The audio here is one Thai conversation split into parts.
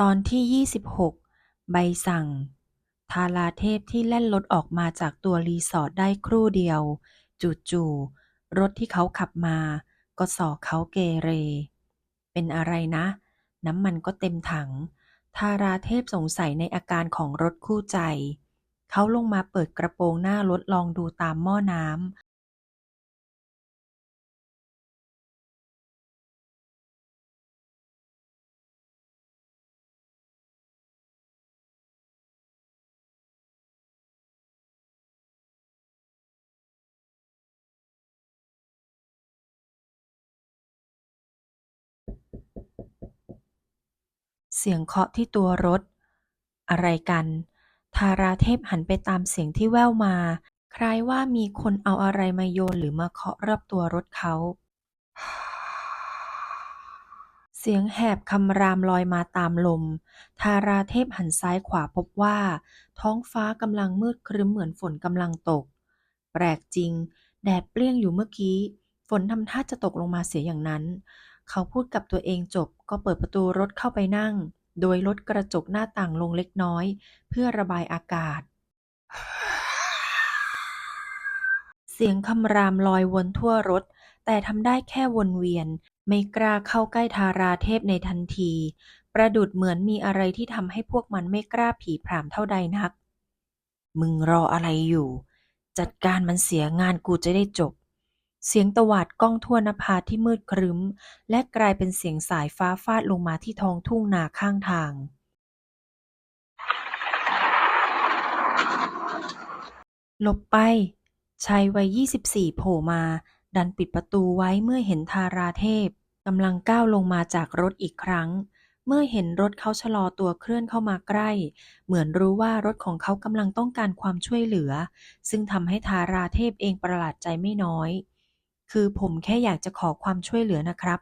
ตอนที่ 26 ใบสั่ง ทาราเทพที่แล่นรถออกมาจากตัวรีสอร์ทได้ครู่เดียว จู่ๆรถที่เขาขับมา ก็สอเขาเกเร เป็นอะไรนะ น้ำมันก็เต็มถัง ทาราเทพสงสัยในอาการของรถคู่ใจ เขาลงมาเปิดกระโปรงหน้ารถลองดูตามหม้อน้ เสียงเคาะที่ตัวรถ อะไรกัน ทาราเทพหันไปตามเสียงที่แว่วมา คล้ายว่ามีคนเอาอะไรมาโยนหรือมาเคาะรอบตัวรถเขา เสียงแหบคำรามลอยมาตามลม ทาราเทพหันซ้ายขวาพบว่า ท้องฟ้ากำลังมืดครึ้มเหมือนฝนกำลังตก แปลกจริง แดดเปรี้ยงอยู่เมื่อกี้ ฝนทำท่าจะตกลงมาเสียอย่างนั้น เขาพูดกับตัวเองจบก็เปิดประตูรถเข้าไปนั่ง โดยลดกระจกหน้าต่างลงเล็กน้อย เพื่อระบายอากาศ เสียงคำรามลอยวนทั่วรถ แต่ทำได้แค่วนเวียน ไม่กล้าเข้าใกล้ทาราเทพในทันที ประดุดเหมือนมีอะไรที่ทำให้พวกมันไม่กล้าผีผามเท่าใดนัก มึงรออะไรอยู่ จัดการมันเสียงานกูจะได้จบ เสียงตวาดก้องทั่วนภาที่มืดครึ้ม และกลายเป็นเสียงสายฟ้าฟาดลงมาที่ท้องทุ่งนาข้างทางหลบไป ชายวัย 24 โผล่มา ดันปิดประตูไว้เมื่อเห็นทาราเทพกำลังก้าวลงมาจากรถอีกครั้ง เมื่อเห็นรถเขาชะลอตัวเคลื่อนเข้ามาใกล้ เหมือนรู้ว่ารถของเขากำลังต้องการความช่วยเหลือ ซึ่งทำให้ทาราเทพเองประหลาดใจไม่น้อย คือผมแค่อยากจะขอความช่วยเหลือนะครับ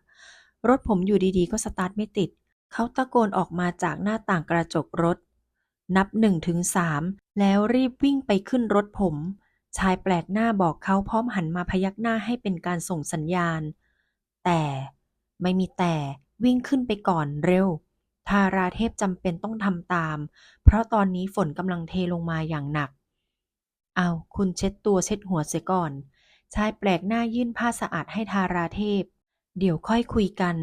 รถผมอยู่ดีๆ ก็สตาร์ทไม่ติด เขาตะโกนออกมาจากหน้าต่างกระจกรถ นับหนึ่งถึงสามแล้วรีบวิ่งไปขึ้นรถผม ชายแปลกหน้าบอกเขาพร้อมหันมาพยักหน้าให้เป็นการส่งสัญญาณ แต่ไม่มีแต่วิ่งขึ้นไปก่อนเร็วทาราเทพจำเป็นต้องทำตาม เพราะตอนนี้ฝนกำลังเทลงมาอย่างหนัก เอาคุณเช็ดตัวเช็ดหัวเสียก่อน ชายแปลกหน้ายื่นผ้าสะอาดให้ทาราเทพ เดี๋ยวค่อยคุยกัน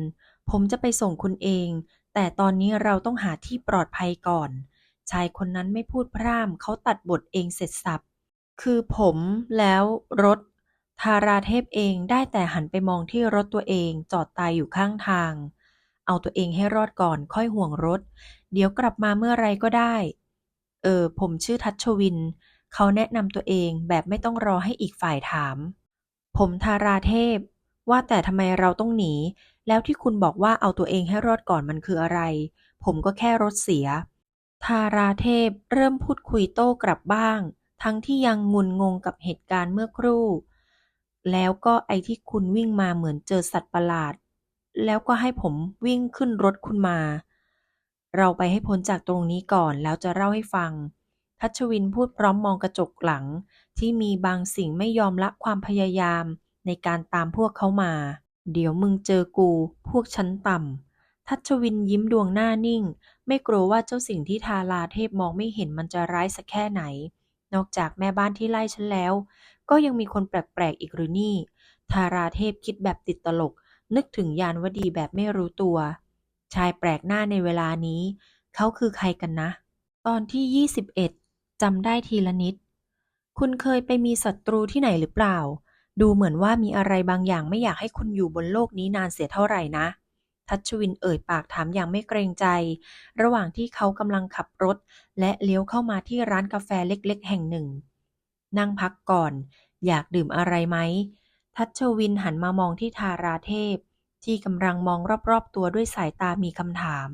ผมจะไปส่งคุณเอง แต่ตอนนี้เราต้องหาที่ปลอดภัยก่อน ชายคนนั้นไม่พูดพร่ำเขาตัดบทเองเสร็จสับ คือผมแล้วรถ ทาราเทพเองได้แต่หันไปมองที่รถตัวเองจอดตายอยู่ข้างทาง เอาตัวเองให้รอดก่อนค่อยห่วงรถ เดี๋ยวกลับมาเมื่อไรก็ได้ เออผมชื่อทัชวิน เขาแนะนำตัวเองแบบไม่ต้องรอให้อีกฝ่ายถาม ผมทาราเทพ ว่าแต่ทำไมเราต้องหนี แล้วที่คุณบอกว่าเอาตัวเองให้รอดก่อนมันคืออะไร ผมก็แค่รถเสีย ทาราเทพเริ่มพูดคุยโต้กลับบ้าง ทั้งที่ยังงุนงงกับเหตุการณ์เมื่อครู่ แล้วก็ไอที่คุณวิ่งมาเหมือนเจอสัตว์ประหลาด แล้วก็ให้ผมวิ่งขึ้นรถคุณมา เราไปให้พ้นจากตรงนี้ก่อนแล้วจะเล่าให้ฟัง ทัชวินพูดพร้อมมองกระจกหลัง ที่มีบางสิ่งไม่ยอมละความพยายาม ในการตามพวกเขามา เดี๋ยวมึงเจอกู พวกชั้นต่ำทัชวินยิ้มดวงหน้านิ่ง ไม่กลัวว่าเจ้าสิ่งที่ทาราเทพมองไม่เห็นมันจะร้ายสักแค่ไหน นอกจากแม่บ้านที่ไล่ฉันแล้ว ก็ยังมีคนแปลกๆอีกหรือนี่ ทาราเทพคิดแบบติดตลก นึกถึงยานวดีแบบไม่รู้ตัว ชายแปลกหน้าในเวลานี้ เขาคือใครกันนะ ตอนที่ 21 จำได้ทีละนิด คุณเคยไปมีศัตรูที่ไหนหรือเปล่า ดูเหมือนว่ามีอะไรบางอย่างไม่อยากให้คุณอยู่บนโลกนี้นานเสียเท่าไหร่นะ ทัชวินเอ่ยปากถามอย่างไม่เกรงใจ ระหว่างที่เขากำลังขับรถ และเลี้ยวเข้ามาที่ร้านกาแฟเล็กๆ แห่งหนึ่ง นั่งพักก่อน อยากดื่มอะไรไหม ทัชวินหันมามองที่ทาราเทพ ที่กำลังมองรอบๆตัวด้วยสายตามีคำถาม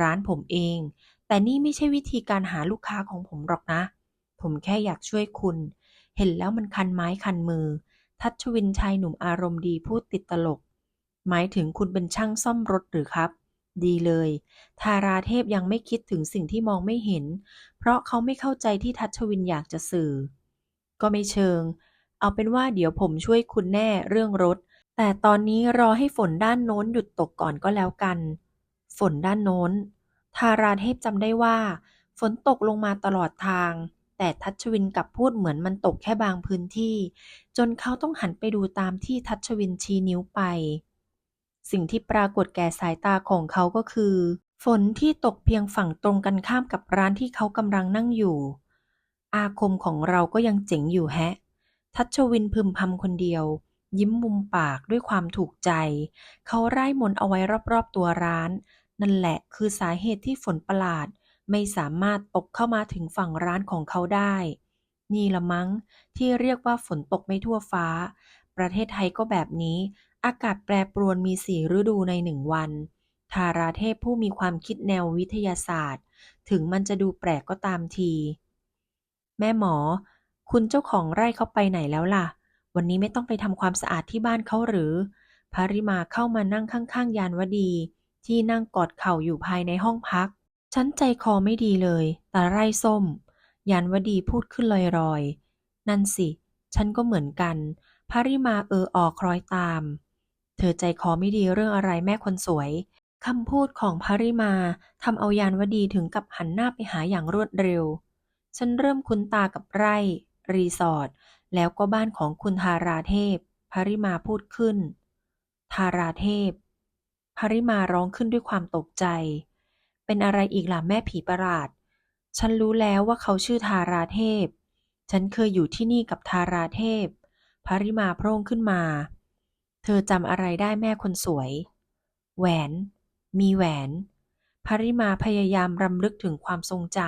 ร้านผมเอง แต่นี่ไม่ใช่วิธีการหาลูกค้าของผมหรอกนะ ผมแค่อยากช่วยคุณ เห็นแล้วมันคันไม้คันมือ ทัชวินชายหนุ่มอารมณ์ดีพูดติดตลก หมายถึงคุณเป็นช่างซ่อมรถหรือครับ ดีเลย ทาราเทพยังไม่คิดถึงสิ่งที่มองไม่เห็น เพราะเขาไม่เข้าใจที่ทัชวินอยากจะสื่อ ก็ไม่เชิง เอาเป็นว่าเดี๋ยวผมช่วยคุณแน่เรื่องรถ แต่ตอนนี้รอให้ฝนด้านโน้นหยุดตกก่อนก็แล้วกัน ฝนด้านโน้น ทาราเทพจำได้ว่า ฝนตกลงมาตลอดทาง แต่ทัชวินกลับพูดเหมือนมันตกแค่บางพื้นที่ จนเขาต้องหันไปดูตามที่ทัชวินชี้นิ้วไป สิ่งที่ปรากฏแก่สายตาของเขาก็คือ ฝนที่ตกเพียงฝั่งตรงกันข้ามกับร้านที่เขากำลังนั่งอยู่ อาคมของเราก็ยังเจ๋งอยู่แฮะ ทัชวินพึมพำคนเดียวยิ้มมุมปากด้วยความถูกใจ เขาไร้มนเอาไว้รอบๆตัวร้าน นั่นแหละคือสาเหตุที่ฝนประหลาด ไม่สามารถตกเข้ามาถึงฝั่งร้านของเขาได้ นี่ละมั้ง ที่เรียกว่าฝนตกไม่ทั่วฟ้า ประเทศไทยก็แบบนี้ อากาศแปรปรวนมีสี่ฤดูในหนึ่งวันทาราเทพผู้มีความคิดแนววิทยาศาสตร์ ถึงมันจะดูแปลกก็ตามที แม่หมอ คุณเจ้าของไร่เขาไปไหนแล้วล่ะ วันนี้ไม่ต้องไปทำความสะอาดที่บ้านเขาหรือภริมาเข้ามานั่งข้างๆยานวดี ที่นั่งกอดเข่าอยู่ภายในห้องพัก ฉันใจคอไม่ดีเลยแต่ไร่ส้ม ยานวดีพูดขึ้นลอยๆ นั่นสิ ฉันก็เหมือนกันภริมาเออออคล้อยตาม เธอใจคอไม่ดีเรื่องอะไรแม่คนสวยคำพูดของภริมาทำเอายานวดีถึงกับหันหน้าไปหาอย่างรวดเร็ว ฉันเริ่มคุ้นตากับไร่ รีสอร์ทแล้วก็บ้านของคุณทาราเทพภริมาพูดขึ้น ทาราเทพ ภริมาร้องขึ้นด้วยความตกใจ เป็นอะไรอีกล่ะแม่ผีประหลาด ฉันรู้แล้วว่าเขาชื่อทาราเทพ ฉันเคยอยู่ที่นี่กับทาราเทพภริมาโพร่งขึ้นมา เธอจำอะไรได้แม่คนสวย แหวน มีแหวนภริมาพยายามรำลึกถึงความทรงจ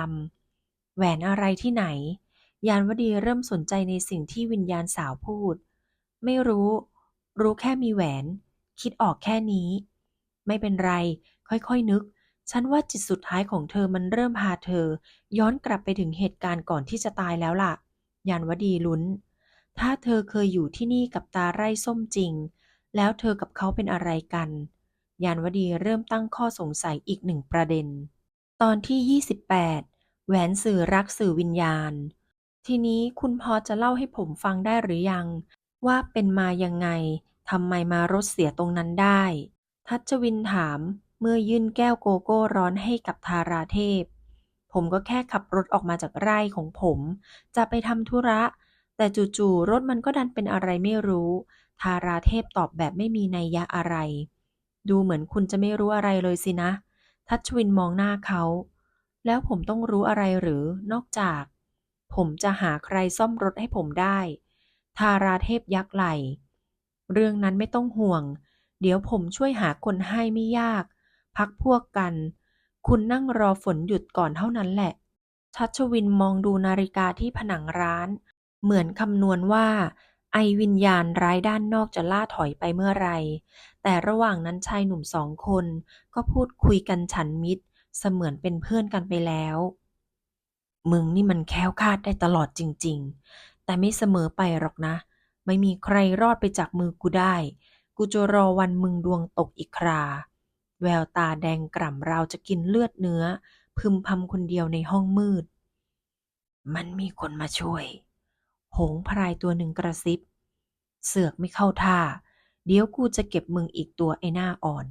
ำ แหวนอะไรที่ไหน ยานวดีเริ่มสนใจในสิ่งที่วิญญาณสาวพูด ไม่รู้ รู้แค่มีแหวน คิดออกแค่นี้ ไม่เป็นไร ค่อยๆนึก ฉันว่าจิตสุดท้ายของเธอมันเริ่มพาเธอ ย้อนกลับไปถึงเหตุการณ์ก่อนที่จะตายแล้วล่ะ ยานวดีลุ้น ถ้าเธอเคยอยู่ที่นี่กับตาไร่ส้มจริง แล้วเธอกับเขาเป็นอะไรกัน ยานวดีเริ่มตั้งข้อสงสัยอีกหนึ่งประเด็น ตอนที่ 28 แหวนสื่อรักสื่อวิญญาณ ทีนี้คุณพอจะเล่าให้ผมฟังได้หรือยัง ว่าเป็นมายังไงทำไมมารถเสียตรงนั้นได้ ทัชวินถามเมื่อยื่นแก้วโกโก้ร้อนให้กับทาราเทพ ผมก็แค่ขับรถออกมาจากไร่ของผม จะไปทำธุระ แต่จู่ๆรถมันก็ดันเป็นอะไรไม่รู้ทาราเทพตอบแบบไม่มีนัยยะอะไร ดูเหมือนคุณจะไม่รู้อะไรเลยสินะ ทัชวินมองหน้าเขา แล้วผมต้องรู้อะไรหรือนอกจาก ผมจะหาใครซ่อมรถให้ผมได้ทาราเทพยักไหล เรื่องนั้นไม่ต้องห่วง เดี๋ยวผมช่วยหาคนให้ไม่ยาก พักพวกกัน คุณนั่งรอฝนหยุดก่อนเท่านั้นแหละ ชัชวินมองดูนาฬิกาที่ผนังร้าน เหมือนคำนวณว่า ไอวิญญาณร้ายด้านนอกจะล่าถอยไปเมื่อไร แต่ระหว่างนั้นชายหนุ่มสองคน ก็พูดคุยกันฉันมิตร เสมือนเป็นเพื่อนกันไปแล้ว มึงนี่มันแค้วคาดได้ตลอดจริง ๆ แต่ไม่เสมอไปหรอกนะ ไม่มีใครรอดไปจากมือกูได้ กูจะรอวันมึงดวงตกอีกครา แววตาแดงกล่ำราวจะกินเลือดเนื้อ พึมพำคนเดียวในห้องมืด มันมีคนมาช่วย หงพรายตัวหนึ่งกระซิบ เสือกไม่เข้าท่า เดี๋ยวกูจะเก็บมึงอีกตัวไอ้หน้าอ่อน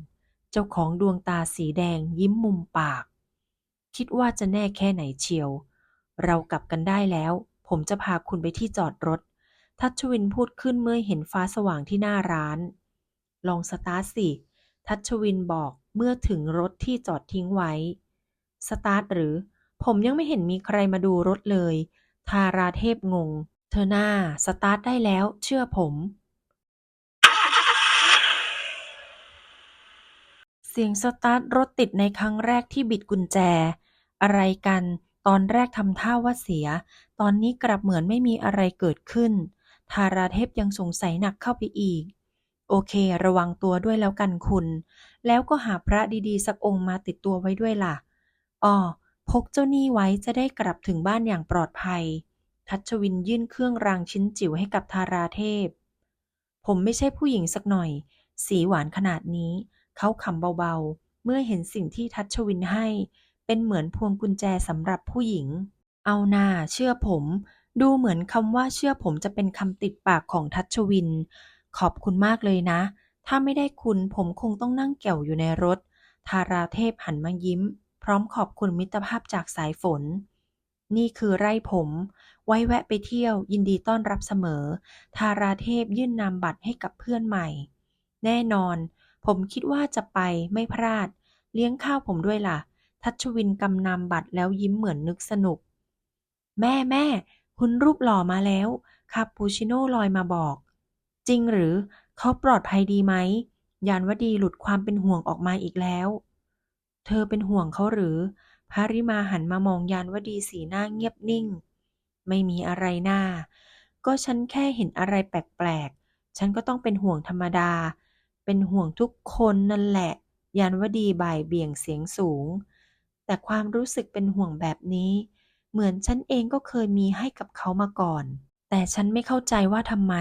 เจ้าของดวงตาสีแดงยิ้มมุมปาก คิดว่าจะแน่แค่ไหนเชียว เรากลับกันได้แล้ว ผมจะพาคุณไปที่จอดรถทัชวินพูดขึ้นเมื่อเห็นฟ้าสว่างที่หน้าร้าน ลองสตาร์ทสิ ทัชวินบอกเมื่อถึงรถที่จอดทิ้งไว้ สตาร์ทหรือ ผมยังไม่เห็นมีใครมาดูรถเลย ทาราเทพงง เธอหน้า สตาร์ทได้แล้ว เชื่อผม เสียงสตาร์ทรถติดในครั้งแรกที่บิดกุญแจ อะไรกัน ตอนแรกทำท่าว่าเสีย ตอนนี้กลับเหมือนไม่มีอะไรเกิดขึ้น ทาราเทพยังสงสัยหนักเข้าไปอีก โอเค ระวังตัวด้วยแล้วกันคุณ แล้วก็หาพระดีๆ สักองค์มาติดตัวไว้ด้วยล่ะอ้อพกเจ้าหนี้ไว้จะได้กลับถึงบ้านอย่างปลอดภัย ทัชวินยื่นเครื่องรางชิ้นจิ๋วให้กับทาราเทพ ผมไม่ใช่ผู้หญิงสักหน่อย สีหวานขนาดนี้ เขาขำเบาๆ เมื่อเห็นสิ่งที่ทัชวินให้ เป็นเหมือนพวงกุญแจสำหรับผู้หญิง เอาหน่าเชื่อผม ดูเหมือนคำว่าเชื่อผมจะเป็นคำติดปากของทัชวิน ขอบคุณมากเลยนะ ถ้าไม่ได้คุณผมคงต้องนั่งแก่วอยู่ในรถ ทาราเทพหันมายิ้ม พร้อมขอบคุณมิตรภาพจากสายฝน นี่คือไร่ผม ไว้แวะไปเที่ยวยินดีต้อนรับเสมอ ทาราเทพยื่นนามบัตรให้กับเพื่อนใหม่ แน่นอน ผมคิดว่าจะไปไม่พลาด เลี้ยงข้าวผมด้วยล่ะ ทัชวินกำนำบัตรแล้วยิ้มเหมือนนึกสนุก แม่แม่คุณรูปหล่อมาแล้ว คาปูชิโน่ลอยมาบอก จริงหรือเขาปลอดภัยดีไหม ยานวดีหลุดความเป็นห่วงออกมาอีกแล้ว เธอเป็นห่วงเขาหรือ พาริมาหันมามองยานวดีสีหน้าเงียบนิ่ง ไม่มีอะไรน่าก็ฉันแค่เห็นอะไรแปลกๆ ฉันก็ต้องเป็นห่วงธรรมดา เป็นห่วงทุกคนนั่นแหละ ยานวดีบ่ายเบี่ยงเสียงสูง แต่ความรู้สึกเป็นห่วงแบบนี้ เหมือนฉันเองก็เคยมีให้กับเขามาก่อน แต่ฉันไม่เข้าใจว่าทำไม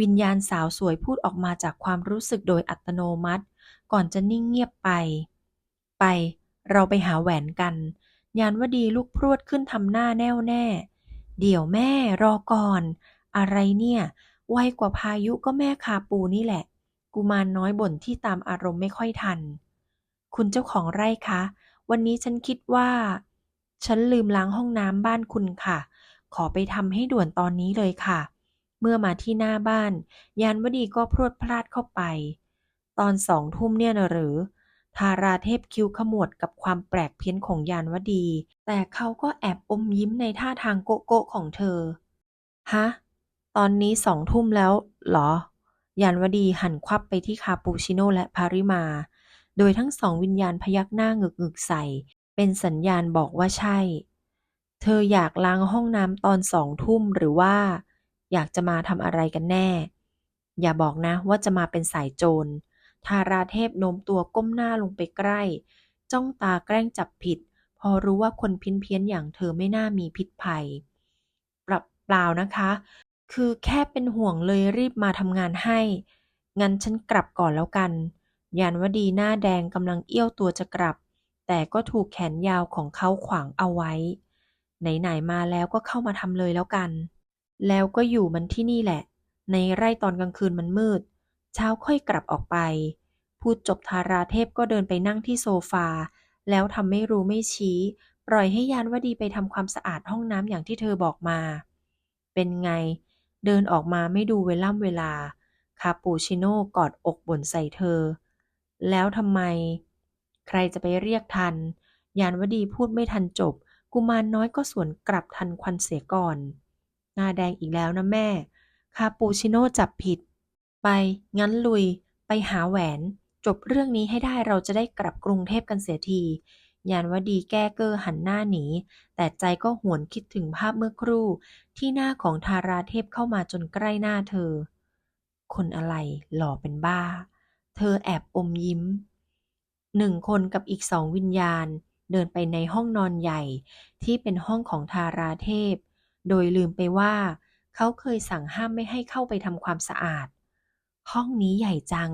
วิญญาณสาวสวยพูดออกมาจากความรู้สึกโดยอัตโนมัติ ก่อนจะนิ่งเงียบไป ไป เราไปหาแหวนกัน ยานวดีลุกพรวดขึ้นทำหน้าแน่วแน่ เดี๋ยวแม่รอก่อน อะไรเนี่ย ไวกว่าพายุก็แม่คาปูนี่แหละ กุมารน้อยบ่นที่ตามอารมณ์ไม่ค่อยทัน คุณเจ้าของไร่คะ วันนี้ฉันคิดว่า ฉันลืมล้างห้องน้ำบ้านคุณค่ะ ขอไปทำให้ด่วนตอนนี้เลยค่ะ เมื่อมาที่หน้าบ้าน ยานวดีก็พรวดพลาดเข้าไป ตอนสองทุ่มเนี่ยนะหรือ ทาราเทพคิ้วขมวดกับความแปลกเพี้ยนของยานวดี แต่เขาก็แอบอมยิ้มในท่าทางโกโก้ของเธอ ฮะ ตอนนี้สองทุ่มแล้วเหรอ ยานวดีหันควับไปที่คาปูชิโน่และพาริมา โดยทั้งสองวิญญาณพยักหน้าหงึกหงึกใส่ เป็นสัญญาณบอกว่าใช่ เธออยากล้างห้องน้ำตอนสองทุ่มหรือว่า อยากจะมาทำอะไรกันแน่ อย่าบอกนะว่าจะมาเป็นสายโจร ทาราเทพโน้มตัวก้มหน้าลงไปใกล้ จ้องตาแกล้งจับผิด พอรู้ว่าคนเพี้ยนๆอย่างเธอไม่น่ามีพิษภัย ปรับเปล่านะคะ คือแค่เป็นห่วงเลยรีบมาทำงานให้ งั้นฉันกลับก่อนแล้วกัน ยานวดีหน้าแดงกำลังเอี้ยวตัวจะกลับ แต่ก็ถูกแขนยาวของเขาขวางเอาไว้ ไหนๆมาแล้วก็เข้ามาทำเลยแล้วกัน แล้วก็อยู่มันที่นี่แหละ ในไร่ตอนกลางคืนมันมืด เช้าค่อยกลับออกไป พูดจบทาราเทพก็เดินไปนั่งที่โซฟา แล้วทำไม่รู้ไม่ชี้ ปล่อยให้ยานวดีไปทำความสะอาดห้องน้ำอย่างที่เธอบอกมา เป็นไง เดินออกมาไม่ดูเวล่ำเวลา คาปูชิโน่กอดอกบ่นใส่เธอ แล้วทำไม ใครจะไปเรียกทัน ยานวดีพูดไม่ทันจบ กุมารน้อยก็สวนกลับทันควันเสียก่อน หน้าแดงอีกแล้วนะแม่ คาปูชิโน่จับผิด ไป งั้นลุย ไปหาแหวน จบเรื่องนี้ให้ได้เราจะได้กลับกรุงเทพกันเสียที ยานวดีแก้เกอร์หันหน้าหนี แต่ใจก็หวนคิดถึงภาพเมื่อครู่ ที่หน้าของทาราเทพเข้ามาจนใกล้หน้าเธอ คนอะไรหล่อเป็นบ้า เธอแอบอมยิ้ม หนึ่งคนกับอีกสองวิญญาณ เดินไปในห้องนอนใหญ่ ที่เป็นห้องของทาราเทพ โดยลืมไปว่า เขาเคยสั่งห้ามไม่ให้เข้าไปทำความสะอาด ห้องนี้ใหญ่จัง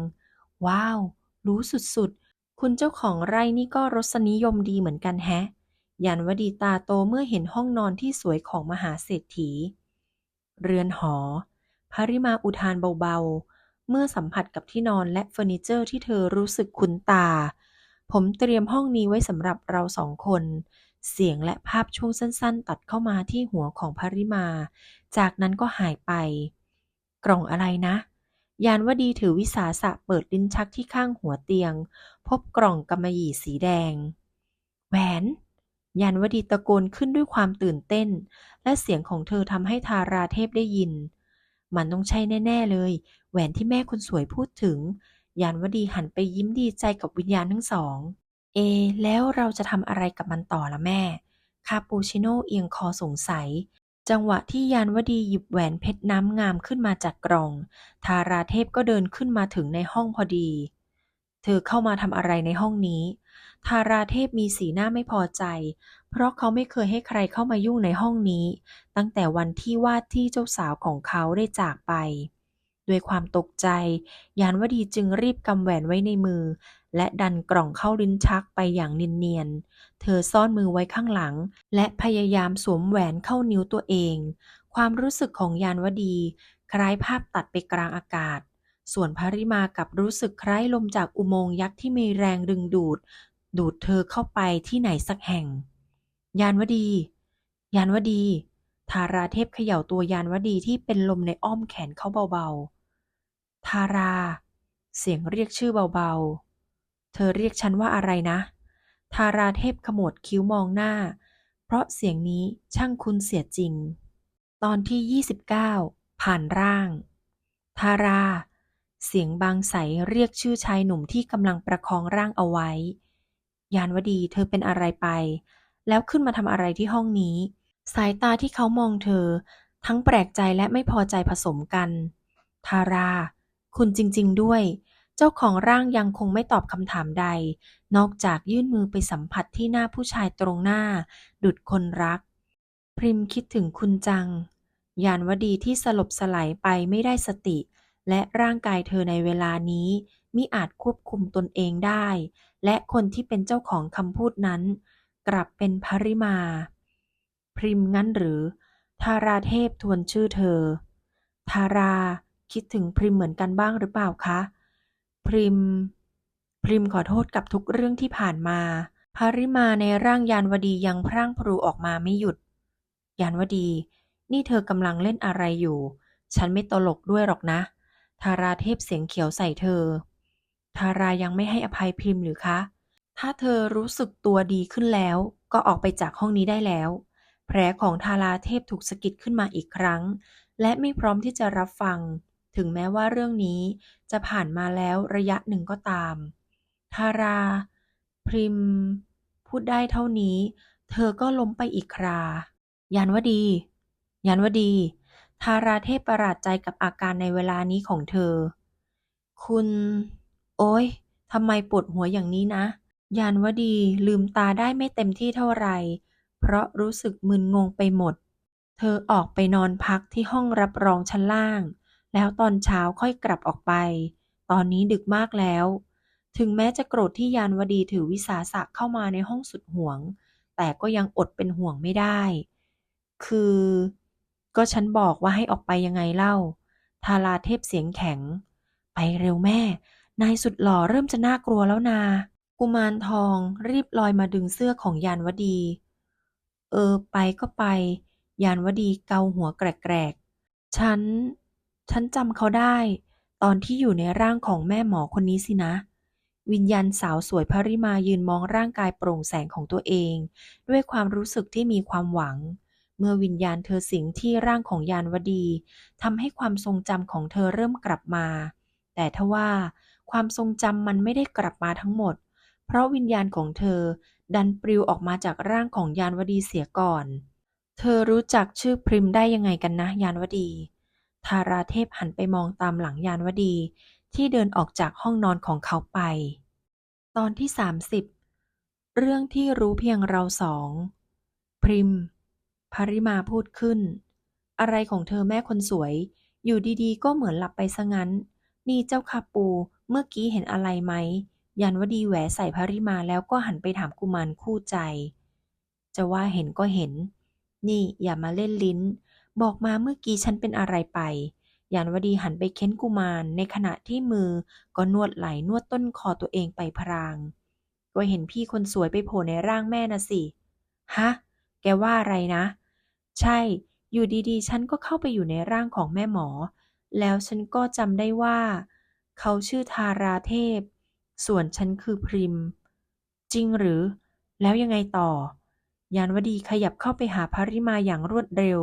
ว้าว รู้สุดๆ คุณเจ้าของไร่นี่ก็รสนิยมดีเหมือนกันแฮะยานวดีตาโตเมื่อเห็นห้องนอนที่สวยของมหาเศรษฐี เรือนหอ พริมาอุทานเบาๆ เมื่อสัมผัสกับที่นอนและเฟอร์นิเจอร์ที่เธอรู้สึกคุ้นตา ผมเตรียมห้องนี้ไว้สำหรับเราสองคน เสียงและภาพช่วงสั้นๆ ตัดเข้ามาที่หัวของพริมา จากนั้นก็หายไป กล่องอะไรนะ ยานวดีถือวิสาสะเปิดลิ้นชักที่ข้างหัวเตียง พบกล่องกำมะหยี่สีแดง แหวน ยานวดีตะโกนขึ้นด้วยความตื่นเต้น และเสียงของเธอทำให้ทาราเทพได้ยิน มันต้องใช่แน่ ๆเลย แหวนที่แม่คนสวยพูดถึง ยานวดีหันไปยิ้มดีใจกับวิญญาณทั้งสอง เอ แล้วเราจะทำอะไรกับมันต่อละแม่ คาปูชิโน่เอียงคอสงสัย จังหวะที่ยานวดีหยิบแหวนเพชรน้ำงามขึ้นมาจากกล่อง ทาราเทพก็เดินขึ้นมาถึงในห้องพอดี เธอเข้ามาทำอะไรในห้องนี้ ทาราเทพมีสีหน้าไม่พอใจ เพราะเขาไม่เคยให้ใครเข้ามายุ่งในห้องนี้ ตั้งแต่วันที่ว่าที่เจ้าสาวของเขาได้จากไปด้วยความตกใจ ยานวดีจึงรีบกำแหวนไว้ในมือ และดันกล่องเข้าลิ้นชักไปอย่างเนียนๆ เธอซ่อนมือไว้ข้างหลัง และพยายามสวมแหวนเข้านิ้วตัวเอง ความรู้สึกของยานวดี คล้ายภาพตัดไปกลางอากาศ ส่วนพาริมากับรู้สึกคล้ายลมจากอุโมงค์ยักษ์ที่มีแรงดึงดูด ดูดเธอเข้าไปที่ไหนสักแห่ง ยานวดี ยานวดี ทาราเทพเขย่าตัวยานวดีที่เป็นลมในอ้อมแขนเขาเบาๆ ทารา เสียงเรียกชื่อเบาๆ เธอเรียกฉันว่าอะไรนะ ทาราเทพขมวดคิ้วมองหน้า เพราะเสียงนี้ช่างคุ้นเสียจริง ตอนที่ 29 ผ่านร่าง ทารา เสียงบางใสเรียกชื่อชายหนุ่มที่กำลังประคองร่างเอาไว้ ยานวดีเธอเป็นอะไรไป แล้วขึ้นมาทำอะไรที่ห้องนี้ สายตาที่เขามองเธอ ทั้งแปลกใจและไม่พอใจผสมกัน ทารา คุณจริง ๆ ด้วย เจ้าของร่างยังคงไม่ตอบคำถามใด นอกจากยื่นมือไปสัมผัสที่หน้าผู้ชายตรงหน้า ดุดคนรัก พริมคิดถึงคุณจัง ยานวดีที่สลบสลายไปไม่ได้สติ และร่างกายเธอในเวลานี้มิอาจควบคุมตนเองได้ และคนที่เป็นเจ้าของคำพูดนั้น กลับเป็นภริมา พริมงั้นหรือ ทาราเทพทวนชื่อเธอ ทาราคิดถึงพริมเหมือนกันบ้างหรือเปล่าคะ พริม พริมขอโทษกับทุกเรื่องที่ผ่านมาภริมาในร่างยานวดียังพร่างพรูออกมาไม่หยุด ยานวดี นี่เธอกำลังเล่นอะไรอยู่ ฉันไม่ตลกด้วยหรอกนะ ทาราเทพเสียงเขียวใส่เธอ ทารายังไม่ให้อภัยพริมหรือคะ ถ้าเธอรู้สึกตัวดีขึ้นแล้ว ก็ออกไปจากห้องนี้ได้แล้ว แผลของทาราเทพถูกสะกิดขึ้นมาอีกครั้ง และไม่พร้อมที่จะรับฟัง ถึงแม้ว่าเรื่องนี้จะผ่านมาแล้วระยะหนึ่งก็ตาม ทารา พริม พูดได้เท่านี้ เธอก็ล้มไปอีกครา ยานวดี ยานวดี ทาราเทพประหลาดใจกับอาการในเวลานี้ของเธอ คุณ โอ๊ยทำไมปวดหัวอย่างนี้นะ ยานวดีลืมตาได้ไม่เต็มที่เท่าไหร่ เพราะรู้สึกมึนงงไปหมด เธอออกไปนอนพักที่ห้องรับรองชั้นล่าง แล้วตอนเช้าค่อยกลับออกไป ตอนนี้ดึกมากแล้ว ถึงแม้จะโกรธที่ยานวดีถือวิสาสะเข้ามาในห้องสุดห่วง แต่ก็ยังอดเป็นห่วงไม่ได้ คือ ก็ฉันบอกว่าให้ออกไปยังไงเล่า ทาราเทพเสียงแข็ง ไปเร็วแม่ นายสุดหล่อเริ่มจะน่ากลัวแล้วนา กุมารทองรีบลอยมาดึงเสื้อของยานวดี เออ ไปก็ไป ยานวดีเกาหัวแกรกๆ ฉัน ฉันจำเขาได้ ตอนที่อยู่ในร่างของแม่หมอคนนี้สินะ วิญญาณสาวสวยภริมายืนมองร่างกายโปร่งแสงของตัวเอง ด้วยความรู้สึกที่มีความหวัง เมื่อวิญญาณเธอสิงที่ร่างของยานวดีทำให้ความทรงจำของเธอเริ่มกลับมา แต่ทว่าความทรงจำมันไม่ได้กลับมาทั้งหมด เพราะวิญญาณของเธอดันปลิวออกมาจากร่างของยานวดีเสียก่อน เธอรู้จักชื่อพริมได้ยังไงกันนะยานวดี ทาราเทพหันไปมองตามหลังยานวดี ที่เดินออกจากห้องนอนของเขาไป ตอนที่ 30 เรื่องที่รู้เพียงเราสอง พริม ภริมาพูดขึ้น อะไรของเธอแม่คนสวย อยู่ดีๆ ก็เหมือนหลับไปซะงั้น นี่เจ้าคาปูเมื่อกี้เห็นอะไรไหมยันวดีแหวใส่ภริมาแล้วก็หันไปถามกุมารคู่ใจ จะว่าเห็นก็เห็น นี่อย่ามาเล่นลิ้น บอกมาเมื่อกี้ฉันเป็นอะไรไปยานวดีหันไปเค้นกุมารในขณะที่มือก็นวดไหล่นวดต้นคอตัวเองไปพรางก็เห็นพี่คนสวยไปโผล่ในร่างแม่นะสิ ฮะ แกว่าอะไรนะ ใช่ อยู่ดีๆ ฉันก็เข้าไปอยู่ในร่างของแม่หมอ แล้วฉันก็จำได้ว่า เขาชื่อทาราเทพ ส่วนฉันคือพริม จริงหรือ แล้วยังไงต่อ ยานวดีขยับเข้าไปหาภริมาอย่างรวดเร็ว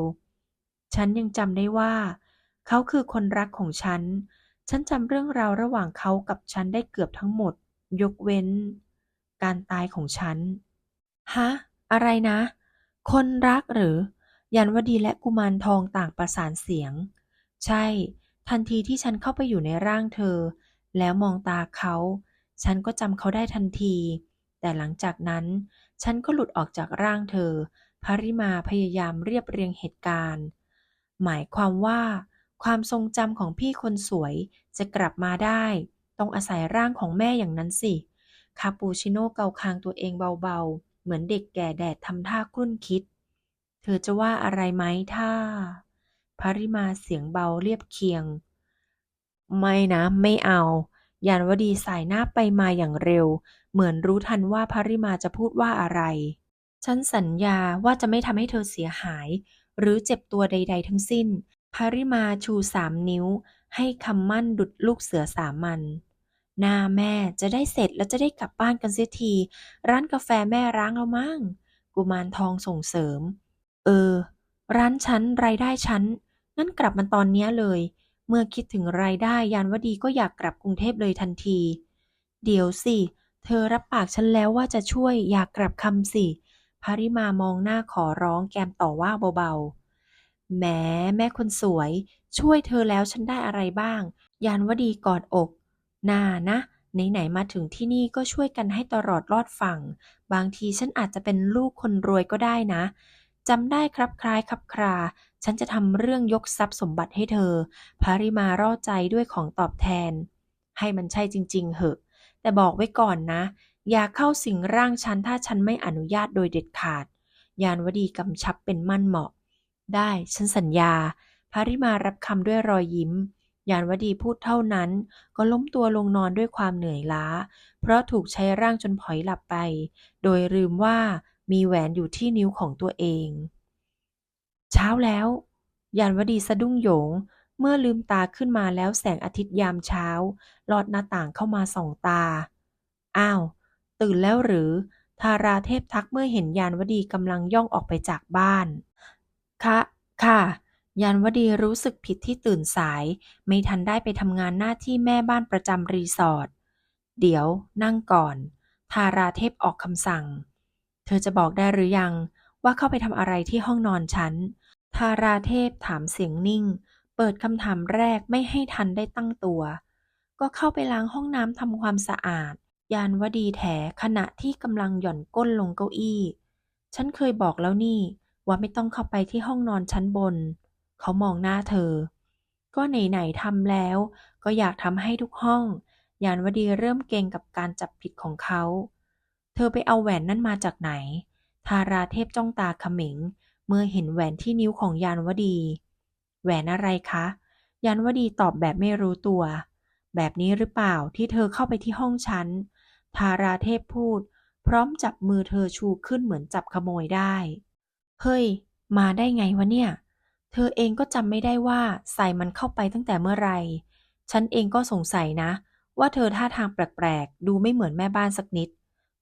ฉันยังจำได้ว่า เขาคือคนรักของฉัน ฉันจำเรื่องราวระหว่างเขากับฉันได้เกือบทั้งหมด ยกเว้น การตายของฉัน ฮะ อะไรนะ คนรักหรือ ยันวดีและกุมารทองต่างประสานเสียง ใช่ ทันทีที่ฉันเข้าไปอยู่ในร่างเธอ แล้วมองตาเขา ฉันก็จำเขาได้ทันที แต่หลังจากนั้น ฉันก็หลุดออกจากร่างเธอภริมาพยายามเรียบเรียงเหตุการณ์ หมายความว่า ความทรงจำของพี่คนสวยจะกลับมาได้ ต้องอาศัยร่างของแม่อย่างนั้นสิ คาปูชิโน่เกาคางตัวเองเบาๆ เหมือนเด็กแก่แดดทำท่าครุ่นคิด เธอจะว่าอะไรไหมถ้าภริมาเสียงเบาเรียบเคียง ไม่นะ ไม่เอา ยานวดีสายหน้าไปมาอย่างเร็ว เหมือนรู้ทันว่าพาริมาจะพูดว่าอะไร ฉันสัญญาว่าจะไม่ทำให้เธอเสียหาย หรือเจ็บตัวใด ๆ ทั้งสิ้นพริมาชูสามนิ้ว ให้คำมั่นดุดลูกเสือสามัญหน้าแม่จะได้เสร็จแล้วจะได้กลับบ้านกันเสียที ร้านกาแฟแม่ร้างแล้วมั้งกุมารทองส่งเสริม เออ ร้านฉันรายได้ฉันงั้นกลับมาตอนนี้เลย เมื่อคิดถึงรายได้ยานวดีก็อยากกลับกรุงเทพเลยทันที เดี๋ยวสิ เธอรับปากฉันแล้วว่าจะช่วยอยากกลับคำสิ พาริมามองหน้าขอร้องแกมต่อว่าเบาๆ แหมแม่คนสวย ช่วยเธอแล้วฉันได้อะไรบ้าง ยานวดีกอดอก น่านะไหนๆมาถึงที่นี่ก็ช่วยกันให้ตลอดรอดฝั่ง บางทีฉันอาจจะเป็นลูกคนรวยก็ได้นะจำได้ครับคล้ายครับครา ฉันจะทำเรื่องยกทรัพย์สมบัติให้เธอ พาริมาร่อใจด้วยของตอบแทน ให้มันใช่จริง ๆ เหอะ แต่บอกไว้ก่อนนะ อย่าเข้าสิงร่างฉันถ้าฉันไม่อนุญาตโดยเด็ดขาด ยานวดีกำชับเป็นมั่นเหมาะ ได้ฉันสัญญา พาริมารับคำด้วยรอยยิ้ม ยานวดีพูดเท่านั้น ก็ล้มตัวลงนอนด้วยความเหนื่อยล้า เพราะถูกใช้ร่างจนผอยหลับไป โดยลืมว่ามีแหวนอยู่ที่นิ้วของตัวเอง เช้าแล้ว ยานวดีสะดุ้งโยง เมื่อลืมตาขึ้นมาแล้วแสงอาทิตย์ยามเช้า ลอดหน้าต่างเข้ามาส่องตา อ้าว ตื่นแล้วหรือ ทาราเทพทักเมื่อเห็นยานวดีกำลังย่องออกไปจากบ้าน คะ ค่ะ ยานวดีรู้สึกผิดที่ตื่นสาย ไม่ทันได้ไปทำงานหน้าที่แม่บ้านประจำรีสอร์ท เดี๋ยว นั่งก่อน ทาราเทพออกคำสั่ง เธอจะบอกได้หรือยัง ว่าเข้าไปทำอะไรที่ห้องนอนฉัน ทาราเทพถามเสียงนิ่ง เปิดคำถามแรกไม่ให้ทันได้ตั้งตัว ก็เข้าไปล้างห้องน้ำทำความสะอาด ยานวดีแถขณะที่กำลังหย่อนก้นลงเก้าอี้ ฉันเคยบอกแล้วนี่ ว่าไม่ต้องเข้าไปที่ห้องนอนชั้นบน เขามองหน้าเธอ ก็ไหนๆทำแล้ว ก็อยากทำให้ทุกห้อง ยานวดีเริ่มเกรงกับการจับผิดของเขา เธอไปเอาแหวนนั่นมาจากไหน ทาราเทพจ้องตาขม็งเมื่อเห็นแหวนที่นิ้วของยานวดี แหวนอะไรคะ ยานวดีตอบแบบไม่รู้ตัว แบบนี้หรือเปล่าที่เธอเข้าไปที่ห้องฉัน ทาราเทพพูด พร้อมจับมือเธอชูขึ้นเหมือนจับขโมยได้ เฮ้ย มาได้ไงวะเนี่ย เธอเองก็จำไม่ได้ว่าใส่มันเข้าไปตั้งแต่เมื่อไหร่ ฉันเองก็สงสัยนะ ว่าเธอท่าทางแปลกๆ ดูไม่เหมือนแม่บ้านสักนิด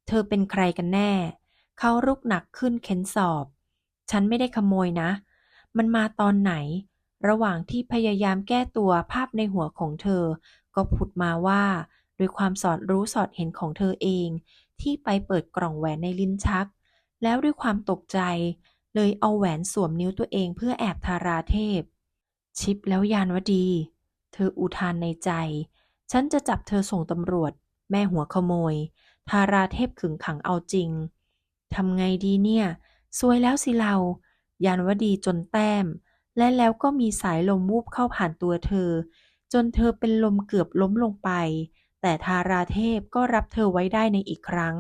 เธอเป็นใครกันแน่ เขารุกหนักขึ้นเค้นสอบ ฉันไม่ได้ขโมยนะ มันมาตอนไหน ระหว่างที่พยายามแก้ตัวภาพในหัวของเธอ ก็ผุดมาว่า ด้วยความสอดรู้สอดเห็นของเธอเอง ที่ไปเปิดกล่องแหวนในลิ้นชัก แล้วด้วยความตกใจ เลยเอาแหวนสวมนิ้วตัวเองเพื่อแอบทาราเทพ ชิปแล้วยานวดี เธออุทานในใจ ฉันจะจับเธอส่งตำรวจ แม่หัวขโมย ทาราเทพขึงขังเอาจริงทำไงดีเนี่ยซวยแล้วสิเรา ยานวดีจนแต้ม และแล้วก็มีสายลมวูบเข้าผ่านตัวเธอ จนเธอเป็นลมเกือบล้มลงไป แต่ทาราเทพก็รับเธอไว้ได้ในอีกครั้ง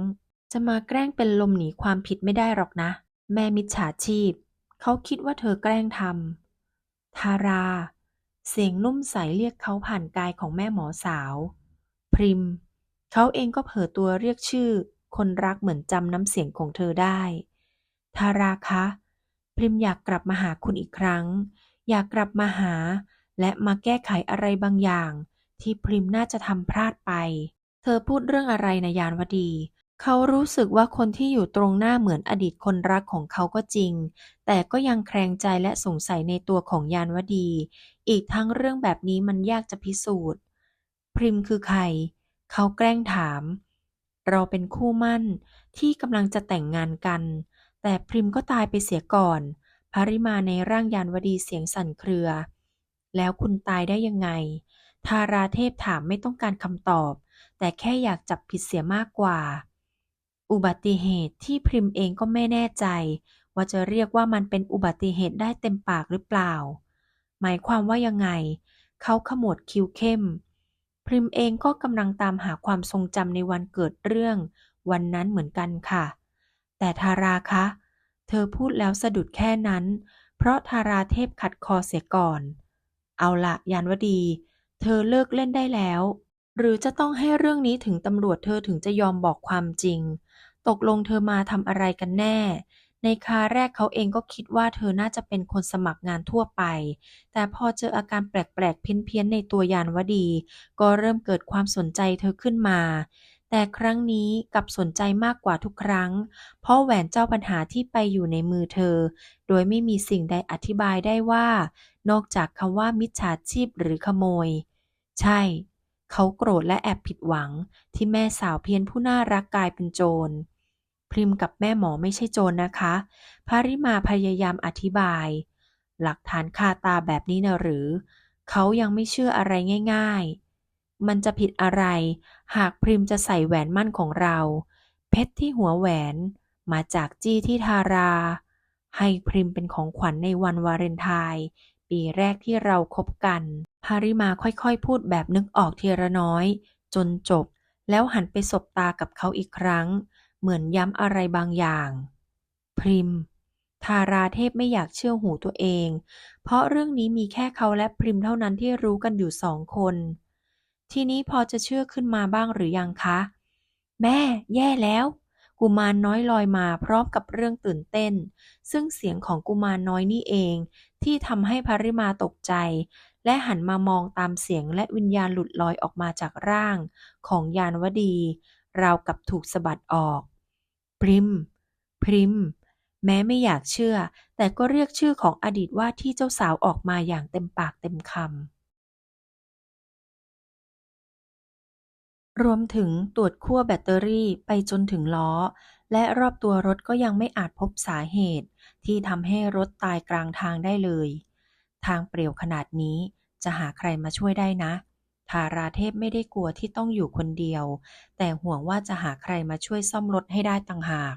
จะมาแกล้งเป็นลมหนีความผิดไม่ได้หรอกนะ แม่มิจฉาชีพ เขาคิดว่าเธอแกล้งทำทารา เสียงนุ่มใสเรียกเขาผ่านกายของแม่หมอสาว พริม เขาเองก็เผลอตัวเรียกชื่อ คนรักเหมือนจำน้ำเสียงของเธอได้ ทาราคะ พริมอยากกลับมาหาคุณอีกครั้ง อยากกลับมาหา และมาแก้ไขอะไรบางอย่าง ที่พริมน่าจะทำพลาดไป เธอพูดเรื่องอะไรนะยานวดี เขารู้สึกว่าคนที่อยู่ตรงหน้าเหมือนอดีตคนรักของเขาก็จริง แต่ก็ยังแคลงใจและสงสัยในตัวของยานวดี อีกทั้งเรื่องแบบนี้มันยากจะพิสูจน์ พริมคือใคร เขาแกล้งถาม เราเป็นคู่มั่นที่กำลังจะแต่งงานกัน แต่พริมก็ตายไปเสียก่อนภริมาในร่างยานวดีเสียงสั่นเครือ แล้วคุณตายได้ยังไง ทาราเทพถามไม่ต้องการคำตอบ แต่แค่อยากจับผิดเสียมากกว่า อุบัติเหตุที่พริมเองก็ไม่แน่ใจ ว่าจะเรียกว่ามันเป็นอุบัติเหตุได้เต็มปากหรือเปล่า หมายความว่ายังไง เขาขมวดคิ้วเข้ม พริมเองก็กำลังตามหาความทรงจำในวันเกิดเรื่อง วันนั้นเหมือนกันค่ะ แต่ทาราคะ เธอพูดแล้วสะดุดแค่นั้น เพราะทาราเทพขัดคอเสียก่อน เอาละยานวดี เธอเลิกเล่นได้แล้ว หรือจะต้องให้เรื่องนี้ถึงตำรวจเธอถึงจะยอมบอกความจริง ตกลงเธอมาทำอะไรกันแน่ ในคาแรกเขาเองก็คิดว่าเธอน่าจะเป็นคนสมัครงานทั่วไป แต่พอเจออาการแปลกๆเพี้ยนๆในตัวยานวดี ก็เริ่มเกิดความสนใจเธอขึ้นมาแต่ครั้งนี้กับสนใจมากกว่าทุกครั้ง เพราะแหวนเจ้าปัญหาที่ไปอยู่ในมือเธอ โดยไม่มีสิ่งใดอธิบายได้ว่า นอกจากคำว่ามิจฉาชีพหรือขโมย ใช่ เขาโกรธและแอบผิดหวังที่แม่สาวเพียรผู้น่ารักกลายเป็นโจร พริมกับแม่หมอไม่ใช่โจรนะคะภาริมาพยายามอธิบาย หลักฐานคาตาแบบนี้นะหรือ เขายังไม่เชื่ออะไรง่าย ๆ มันจะผิดอะไร หากพริมจะใส่แหวนมั่นของเรา เพชรที่หัวแหวนมาจากจี้ที่ทารา ให้พริมเป็นของขวัญในวันวาเลนไทน์ปีแรกที่เราคบกัน พาริมาค่อยๆ พูดแบบนึกออกทีละน้อย จนจบ แล้วหันไปสบตากับเขาอีกครั้ง เหมือนย้ำอะไรบางอย่าง พริม ทาราเทพไม่อยากเชื่อหูตัวเอง เพราะเรื่องนี้มีแค่เขาและพริมเท่านั้นที่รู้กันอยู่สองคน ทีนี้พอจะเชื่อขึ้นมาบ้างหรือยังคะ แม่ แย่แล้วกุมารน้อยลอยมาพร้อมกับเรื่องตื่นเต้น ซึ่งเสียงของกุมารน้อยนี่เอง ที่ทำให้ภริมาตกใจ และหันมามองตามเสียงและวิญญาณหลุดลอยออกมาจากร่างของยานวดี ราวกับถูกสะบัดออก พริม พริม แม้ไม่อยากเชื่อ แต่ก็เรียกชื่อของอดีตว่าที่เจ้าสาวออกมาอย่างเต็มปากเต็มคำรวมถึงตรวจขั้วแบตเตอรี่ไปจนถึงล้อ และรอบตัวรถก็ยังไม่อาจพบสาเหตุ ที่ทำให้รถตายกลางทางได้เลย ทางเปลี่ยวขนาดนี้จะหาใครมาช่วยได้นะทาราเทพไม่ได้กลัวที่ต้องอยู่คนเดียว แต่ห่วงว่าจะหาใครมาช่วยซ่อมรถให้ได้ต่างหาก